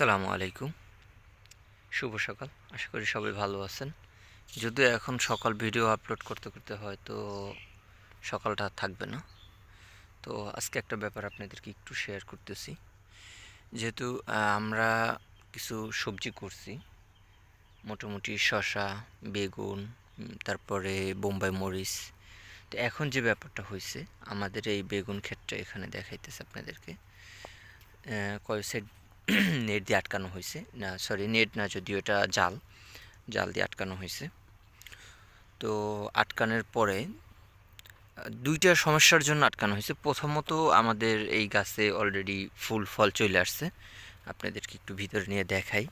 আসসালামু আলাইকুম। শুভ সকাল। আশা করি সবাই ভালো আছেন। যদিও এখন সকাল ভিডিও আপলোড করতে করতে হয়তো সকালটা থাকবে না। তো আজকে একটা ব্যাপার আপনাদেরকে একটু শেয়ার করতেছি। যেহেতু আমরা কিছু সবজি করছি। মোটামুটি শসা বেগুন তারপরে বোম্বাই মরিচ। তো এখন যে ব্যাপারটা হয়েছে আমাদের এই বেগুন ক্ষেতটা এখানে দেখাইতেছে আপনাদেরকে। আহ, কয় সাইড নেট দিয়ে আটকানো হয়েছে। না সরি নেট না, যদিও এটা জাল জাল দিয়ে আটকানো হয়েছে। তো আটকানোর পরে, দুইটা সমস্যার জন্য আটকানো হয়েছে। প্রথমত আমাদের এই গাছে অলরেডি ফুল ফল চলে আসছে। আপনাদেরকে একটু ভিতরে নিয়ে দেখাই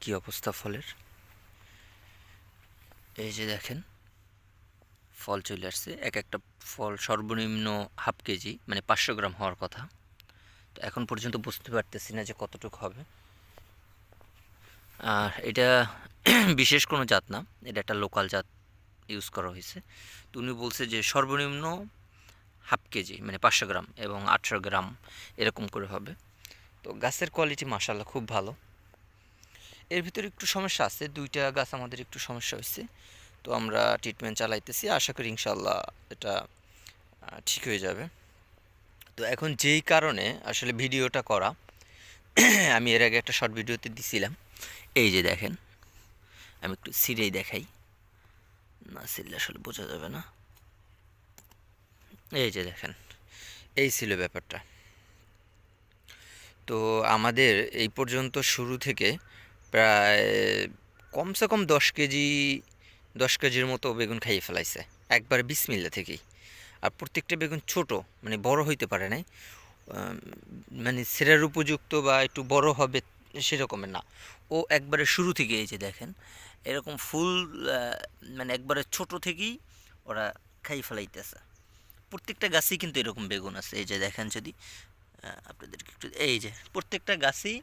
কী অবস্থা ফলের। এই যে দেখেন, ফল চলে আসছে। এক একটা ফল সর্বনিম্ন হাফ কেজি মানে পাঁচশো গ্রাম হওয়ার কথা। এখন পর্যন্ত বুঝতে পারতেছি না যে কতটুকু হবে। আর এটা বিশেষ কোনো জাত না, এটা একটা লোকাল জাত ইউজ করা হয়েছে। তো উনি বলছে যে সর্বনিম্ন হাফ কেজি মানে পাঁচশো গ্রাম এবং আটশো গ্রাম এরকম করে হবে। তো গাছের কোয়ালিটি মাসাল্লাহ খুব ভালো। এর ভিতরে একটু সমস্যা আছে, দুইটা গাছ আমাদের একটু সমস্যা হয়েছে। তো আমরা ট্রিটমেন্ট চালাইতেছি, আশা করি ইনশাল্লাহ এটা ঠিক হয়ে যাবে। তো এখন যেই কারণে আসলে ভিডিওটা করা, আমি এর আগে একটা শর্ট ভিডিওতে দিছিলাম। এই যে দেখেন, আমি একটু সিরেই দেখাই। না, সিরলে আসলে বোঝা যাবে না। এই যে দেখেন, এই ছিল ব্যাপারটা। তো আমাদের এই পর্যন্ত শুরু থেকে প্রায় কমসে কম দশ কেজি, দশ কেজির মতো বেগুন খাইয়ে ফেলাইছে। একবার বিসমিল্লা থেকেই। আর প্রত্যেকটা বেগুন ছোট মানে বড় হইতে পারে নাই। মানে সেরার উপযুক্ত বা একটু বড় হবে সেরকমের না। ও একবারে শুরু থেকে এই যে দেখেন, এরকম ফুল মানে একবারে ছোট থেকেই ওরা খাই ফেলাইতেছে। প্রত্যেকটা গাছেই কিন্তু এরকম বেগুন আছে, এই যে দেখেন যদি আপনাদেরকে একটু, এই যে প্রত্যেকটা গাছই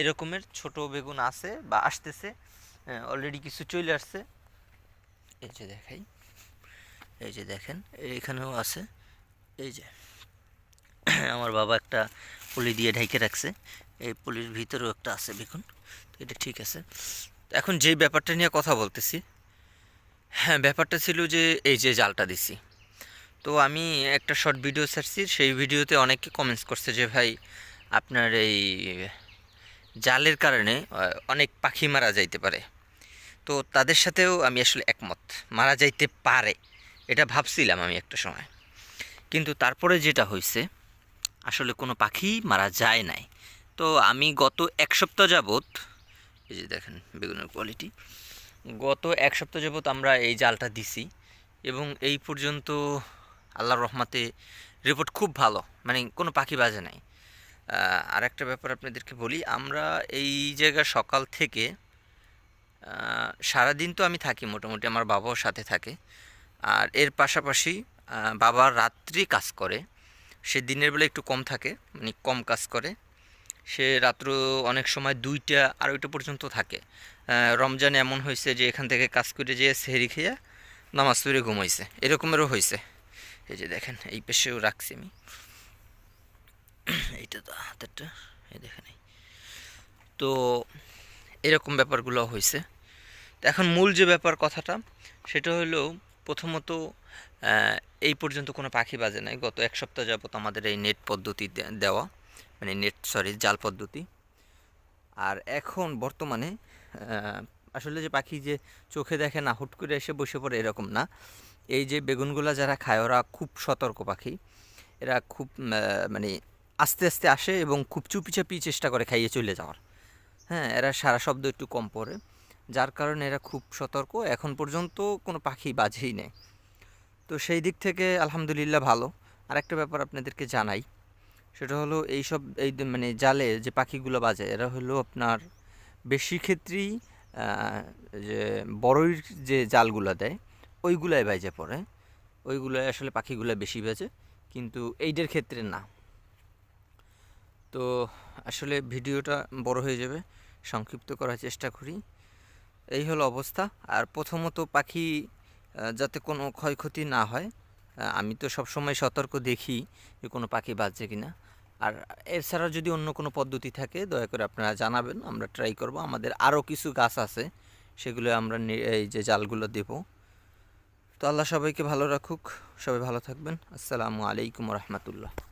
এরকমের ছোট বেগুন আছে বা আসতেছে অলরেডি কিছু চলে আসছে। এই যে দেখাই। এই যে দেখেন এখানেও আছে। এই যে, আমার বাবা একটা পলি দিয়ে ঢেকে রাখছে। এই পলির ভিতরেও একটা আছে বেগুন তো এটা ঠিক আছে। এখন যেই ব্যাপারটা নিয়ে কথা বলতেছি হ্যাঁ ব্যাপারটা ছিল যে এই যে জালটা দিছি। তো আমি একটা শর্ট ভিডিও ছাড়ছি, সেই ভিডিওতে অনেকে কমেন্টস করছে যে, ভাই, আপনার এই জালের কারণে অনেক পাখি মারা যাইতে পারে। তো তাদের সাথেও আমি আসলে একমত। মারা যাইতে পারে। এটা ভাবছিলাম আমি একটা সময়। কিন্তু তারপরে যেটা হয়েছে আসলে কোনো পাখি মারা যায় নাই। তো আমি গত এক সপ্তাহ যাবৎ, এই যে দেখেন বেগুনের কোয়ালিটি গত এক সপ্তাহ যাবৎ আমরা এই জালটা দিছি এবং এই পর্যন্ত আল্লাহর রহমাতে রিপোর্ট খুব ভালো মানে কোনো পাখি বাজে নাই। আর একটা ব্যাপার আপনাদেরকে বলি, আমরা এই জায়গায় সকাল থেকে সারাদিন তো আমি থাকি, মোটামুটি আমার বাবাও সাথে থাকে। আর এর পাশাপাশি বাবা রাত্রি কাজ করে। সে দিনের বেলা একটু কম থাকে মানে কম কাজ করে। সে রাত্র অনেক সময় দুইটা আড়াইটা পর্যন্ত থাকে। রমজান এমন হয়েছে যে এখান থেকে কাজ করে যেয়ে সেহরি খেয়ে নামাজ পড়ে ঘুমাইছে। এরকমেরও হয়েছে। এই যে দেখেন, এই পেশেও রাখছি আমি। এইটা তো হাতেরটা, এই দেখেন তো এরকম ব্যাপারগুলো হয়েছে। তো এখন মূল যে ব্যাপার কথাটা, সেটা হলো প্রথমত এই পর্যন্ত কোনো পাখি বাজে নাই। গত এক সপ্তাহ যাবত আমাদের এই নেট পদ্ধতি দেওয়া মানে নেট সরি জাল পদ্ধতি। আর এখন বর্তমানে আসলে যে পাখি যে চোখে দেখে না, হুট করে এসে বসে পড়ে এরকম না। এই যে বেগুনগুলা যারা খায়, ওরা খুব সতর্ক পাখি। এরা খুব মানে আস্তে আস্তে আসে এবং খুব চুপি চাপি চেষ্টা করে খাইয়ে চলে যাওয়ার। হ্যাঁ এরা সারা শব্দ একটু কম পড়ে। যার কারণে এরা খুব সতর্ক। এখন পর্যন্ত কোনো পাখি বাজেই নেই। তো সেই দিক থেকে আলহামদুলিল্লাহ ভালো। আর একটা ব্যাপার আপনাদেরকে জানাই। সেটা হলো এই সব এই মানে জালে যে পাখিগুলো বাজে, এরা হলো আপনার বেশি ক্ষেত্রেই যে বড়ই যে জালগুলো দেয়, ওইগুলাই বাজে পড়ে। ওইগুলোয় আসলে পাখিগুলো বেশি বাজে, কিন্তু এইটার ক্ষেত্রে না। তো আসলে ভিডিওটা বড় হয়ে যাবে। সংক্ষিপ্ত করার চেষ্টা করি। এই হলো অবস্থা। আর প্রথমত পাখি যাতে কোনো ক্ষয়ক্ষতি না হয় আমি তো সবসময় সতর্ক দেখি যে কোনো পাখি বাজছে কিনা। আর এছাড়া যদি অন্য কোনো পদ্ধতি থাকে, দয়া করে আপনারা জানাবেন, আমরা ট্রাই করব। আমাদের আরও কিছু গাছ আছে, সেগুলো আমরা নি- এই যে জালগুলো দেব। তো আল্লাহ সবাইকে ভালো রাখুক, সবাই ভালো থাকবেন। আসসালামু আলাইকুম রহমতুল্লাহ।